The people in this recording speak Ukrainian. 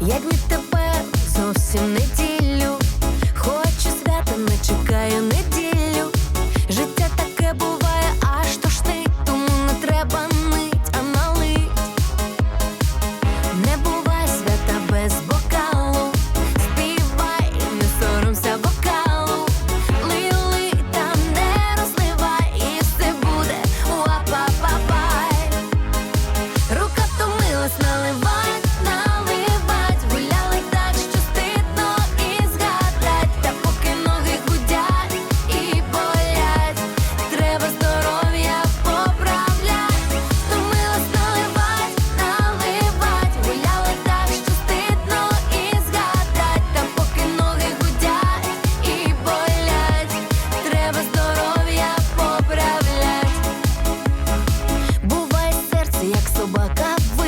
Як відтепер зовсім не ті fuck up.